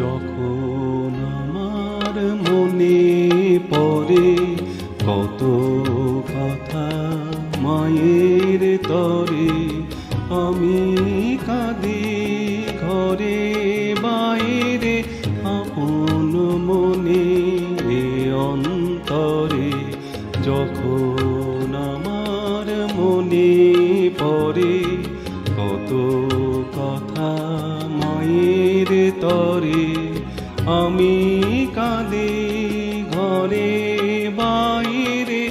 যখন আমার মনে পড়ে কত কথা মায়ের তরে, আমি কাঁদি ঘরে বাইরে, আপন মনে অন্তরে, যখন কত কথা মায়ের তরে। আমি কাঁদে ঘরে বাইরে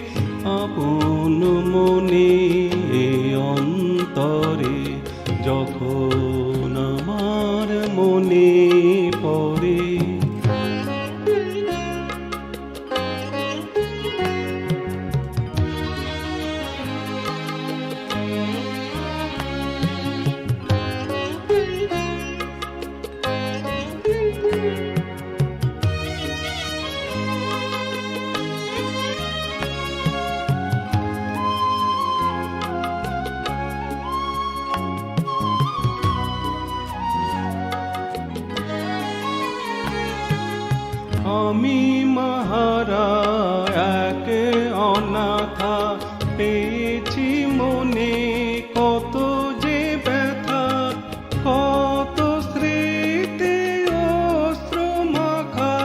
আপন মনে অন্তরে। যখন আমি মাহারা, এক অনাথা, পেয়েছি মনে কত যে ব্যথা, কত স্মৃতি অস্ত্র মাখা,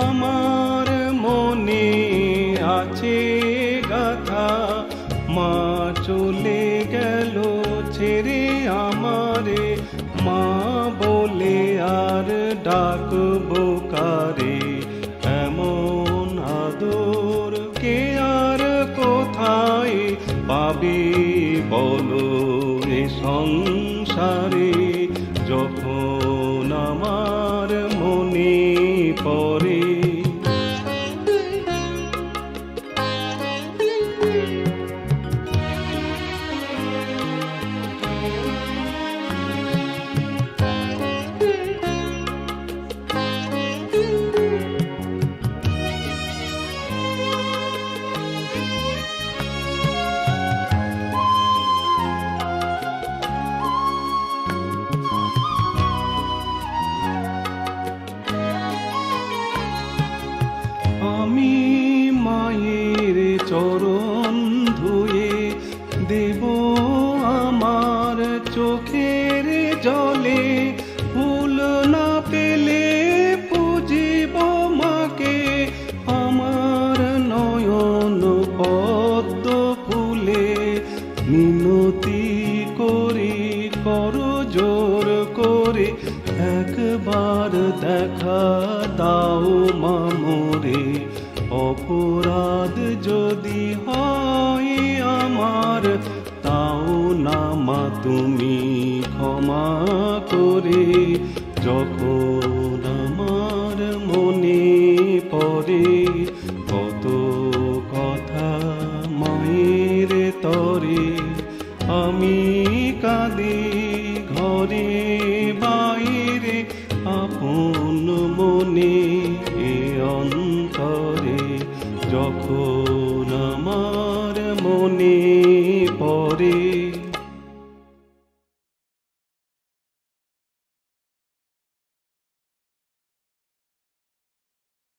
আমার মনে আছে গাথা। মা চলে গেল, ছেড়ে আমারে, মা বলে আর ডাকবো সংসারে চরণ ধুয়ে দেব আমার চোখের জলে। ফুল না পেলে পুজিব মাকে। আমার নয়ন পদ্ম ফুলে। মিনতি করি, করো জোর করে। একবার দেখা দাও মামরে তাও নামা তুমি ক্ষমা করে, যখন আমার মনে পড়ে, কত কথা মায়ের তরে, আমি কাঁদি ঘরে বাইরে, আপন মনে এ অন্তরে, যখন আমার মনে